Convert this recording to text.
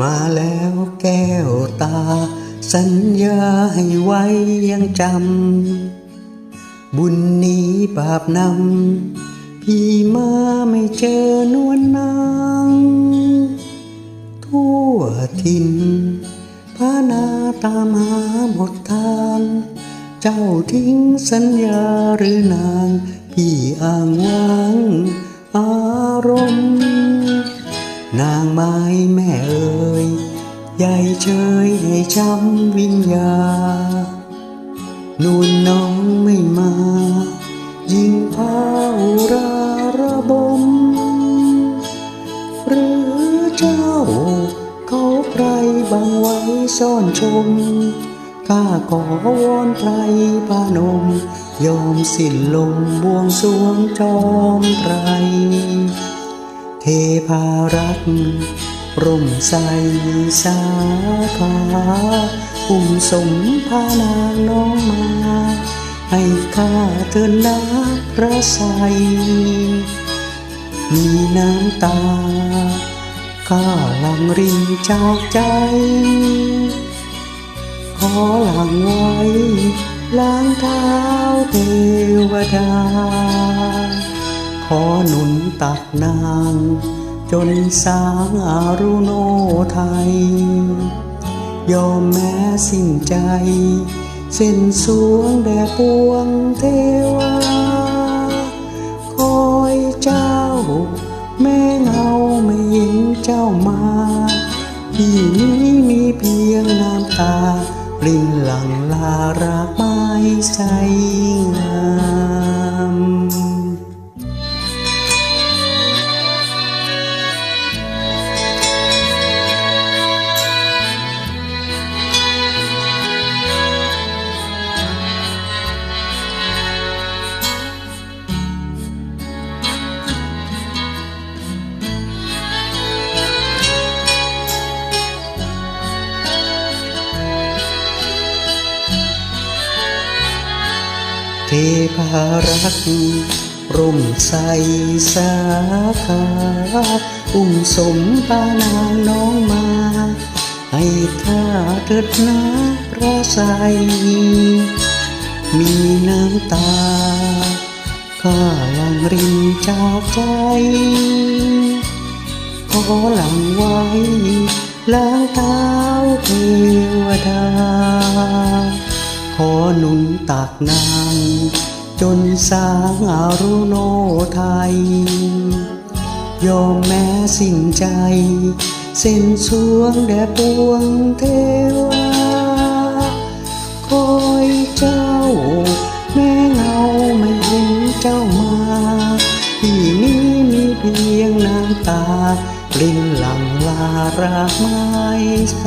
มาแล้วแก้วตา สัญญาให้ไว้ยังจำ บุญนี้บาปนำ พี่มาไม่เจอนวลนางทั่วทินพานาตามหาหมดทาง เจ้าทิ้งสัญญาหรือนาง พี่อ้างว้าง อารมณ์ นางไม้แม่ ใหญ่เชยให้ช้ำวิญญานูนน้องไม่มา ยิงพาอุราระบม หรือเจ้า เขาไพรบังไว้ซ่อนชมข้าขอวอนไพรพานม ยอมสิ้นลมบวงสรวงจอมไพรเทพารัก ร่มใสสาขาอุ้มสมพานางน้องมา ให้ข้าเถินนาพระใสมีน้ำตาข้าลังรินจากใจ ขอหลังไว้ล้างเท้าเทวดา ขอหนุนตักนาง จนสางอารุโนไทย ยอมแม้สิ้นใจเส้นสวงแด่ปวงเทวา คอยเจ้า แม่เงาไม่เห็นเจ้ามาที่นี้มีเพียงน้ำตารินหลังลารากไม้ใสงาม เทพารักร่มใสสาขาอุ้มสมปานางน้องมา ให้ข้าเถิดนาพระใส มีน้ำตาข้าลังรินจากใจ ขอหลังไว้ล้างเท้าเทวดาขอ ตักนางจนสางอารุโนไทย ยอมแม้สิ้นใจ เส้นสวงแด่ปวงเทวาคอยเจ้า แม่เงาไม่เห็นเจ้ามาที่นี้มีเพียงน้ำตารินหลังลารากไม้ใส